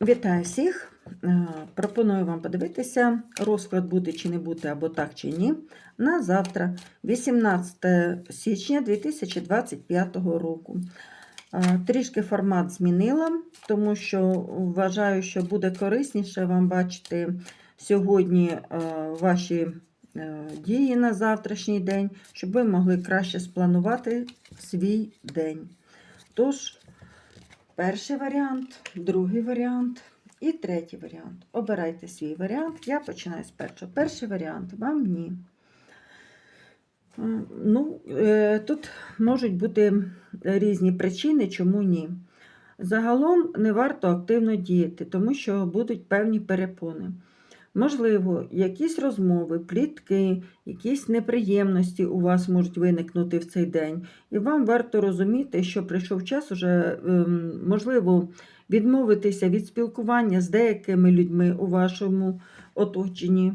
Вітаю всіх! Е, Пропоную вам подивитися, розклад бути чи не бути, або так чи ні, на завтра, 18 січня 2025 року. Е, Трішки формат змінила, тому що вважаю, що буде корисніше вам бачити сьогодні е, ваші дії на завтрашній день, щоб ви могли краще спланувати свій день. Тож, перший варіант, другий варіант і третій варіант. Обирайте свій варіант. Я починаю з першого. Перший варіант вам ні. Е, Ну, е, тут можуть бути різні причини, чому ні. Загалом не варто активно діяти, тому що будуть певні перепони. Можливо, якісь розмови, плітки, якісь неприємності у вас можуть виникнути в цей день. І вам варто розуміти, що прийшов час уже, ем, можливо, відмовитися від спілкування з деякими людьми у вашому оточенні.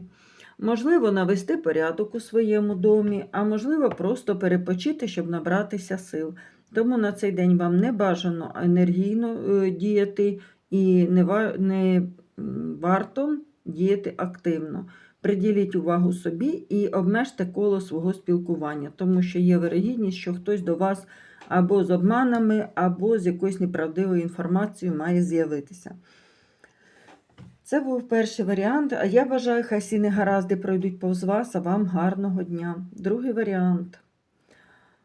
Можливо, навести порядок у своєму домі, а можливо, просто перепочити, щоб набратися сил. Тому на цей день вам не бажано енергійно е, діяти і не, ва- не варто діяти активно. Приділіть увагу собі і обмежте коло свого спілкування, тому що є вирогідність, що хтось до вас або з обманами, або з якоюсь неправдивою інформацією має з'явитися. Це був перший варіант. А я бажаю, хай всі негаразди пройдуть повз вас, а вам гарного дня. Другий варіант.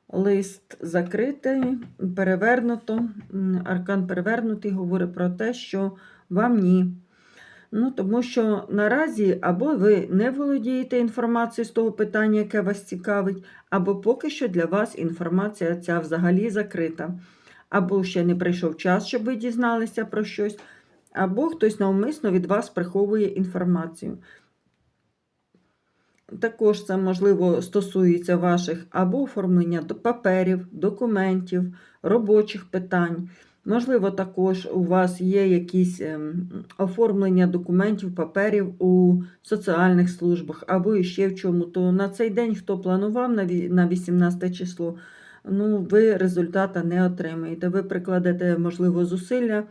Лист закритий, перевернуто. Аркан перевернутий говорить про те, що вам ні. Ну, тому що наразі або ви не володієте інформацією з того питання, яке вас цікавить, або поки що для вас інформація ця взагалі закрита. Або ще не прийшов час, щоб ви дізналися про щось, або хтось навмисно від вас приховує інформацію. Також це, можливо, стосується ваших або оформлення паперів, документів, робочих питань. Можливо, також у вас є якісь ем, оформлення документів, паперів у соціальних службах або іще в чому. То на цей день, хто планував на 18 число, ну, ви результата не отримаєте. Ви прикладете, можливо, зусилля,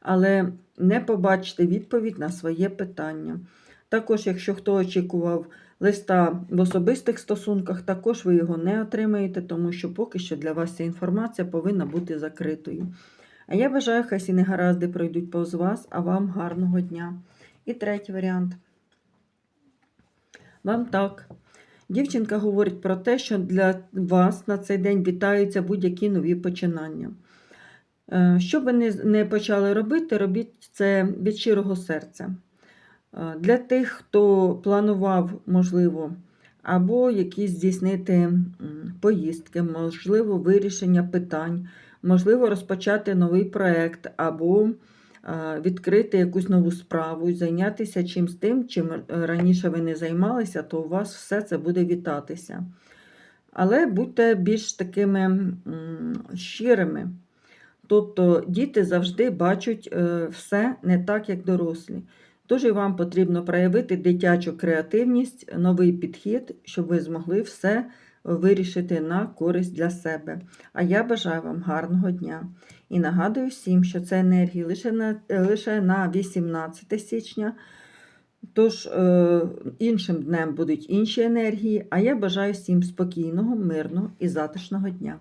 але не побачите відповідь на своє питання. Також, якщо хто очікував листа в особистих стосунках, також ви його не отримаєте, тому що поки що для вас ця інформація повинна бути закритою. А я бажаю, хай всі негаразди пройдуть повз вас, а вам гарного дня. І третій варіант. Вам так. Дівчинка говорить про те, що для вас на цей день вітаються будь-які нові починання. Е, Що би не, не почали робити, робіть це від щирого серця. Е, Для тих, хто планував, можливо, або якісь здійснити поїздки, можливо, вирішення питань, можливо, розпочати новий проєкт, або відкрити якусь нову справу, зайнятися чимсь тим, чим раніше ви не займалися, то у вас все це буде вітатися. Але будьте більш такими щирими. Тобто діти завжди бачать е, все не так, як дорослі. І вам потрібно проявити дитячу креативність, новий підхід, щоб ви змогли все вирішити на користь для себе. А я бажаю вам гарного дня. І нагадую всім, що це енергії лише на, лише на 18 січня. Тож е, іншим днем будуть інші енергії, а я бажаю всім спокійного, мирного і затишного дня.